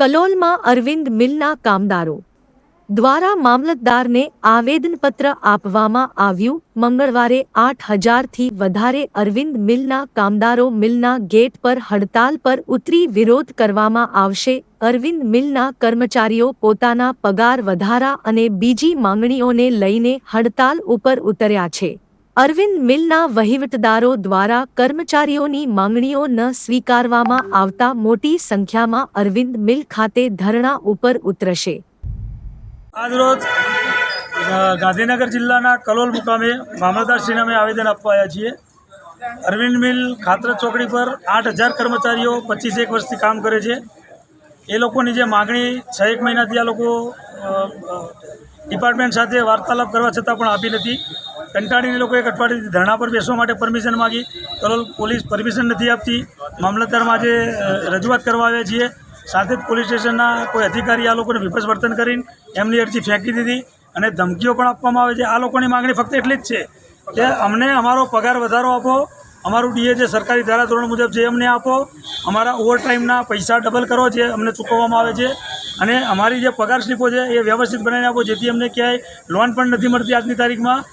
કલોલમાં અરવિંદ મિલના કામદારો દ્વારા મામલતદારને આવેદનપત્ર આપવામાં આવ્યું. મંગળવારે આઠ હજારથી વધારે અરવિંદ મિલના કામદારો મિલના ગેટ પર હડતાલ પર ઉતરી વિરોધ કરવામાં આવશે. અરવિંદ મિલના કર્મચારીઓ પોતાના પગાર વધારા અને બીજી માંગણીઓને લઈને હડતાલ ઉપર ઉતર્યા છે. અરવિંદ મિલના વહીવટદારો દ્વારા કર્મચારીઓની માંગણીઓ ન સ્વીકારવામાં આવતા મોટી સંખ્યામાં અરવિંદ મિલ ખાતે ધરણા ઉપર ઉતરશે. આજરોજ ગાંધીનગર જિલ્લાના કલોલ મુકામે મામલતદારશ્રીને અમે આવેદન આપવા આવ્યા છીએ. અરવિંદ મિલ ખાતર ચોકડી પર આઠ હજાર કર્મચારીઓ પચીસ એક વર્ષથી કામ કરે છે. એ લોકોની જે માગણી છ એક મહિનાથી આ લોકો ડિપાર્ટમેન્ટ સાથે વાર્તાલાપ કરવા છતાં પણ આપી નથી. કંટાળીને લોકો એક અઠવાડિયાથી ધરણા પર બેસવા માટે પરમિશન માગી. કલોલ પોલીસ પરમિશન નથી આપતી. મામલતદારમાં આજે રજૂઆત કરવા આવ્યા છીએ. સાથે જ પોલીસ સ્ટેશનના કોઈ અધિકારી આ લોકોને વિપક્ષ વર્તન કરીને એમની અરજી ફેંકી દીધી અને ધમકીઓ પણ આપવામાં આવે છે. આ લોકોની માંગણી ફક્ત એટલી જ છે કે અમને અમારો પગાર વધારો આપો. અમારું ડીએ જે સરકારી ધારાધોરણ મુજબ જે અમને આપો, અમારા ઓવરટાઈમના પૈસા ડબલ કરો જે અમને ચૂકવવામાં આવે છે. અને અમારી જે પગાર સ્લીપો છે એ વ્યવસ્થિત બનાવીને આપો, જેથી અમને ક્યાંય લોન પણ નથી મળતી આજની તારીખમાં.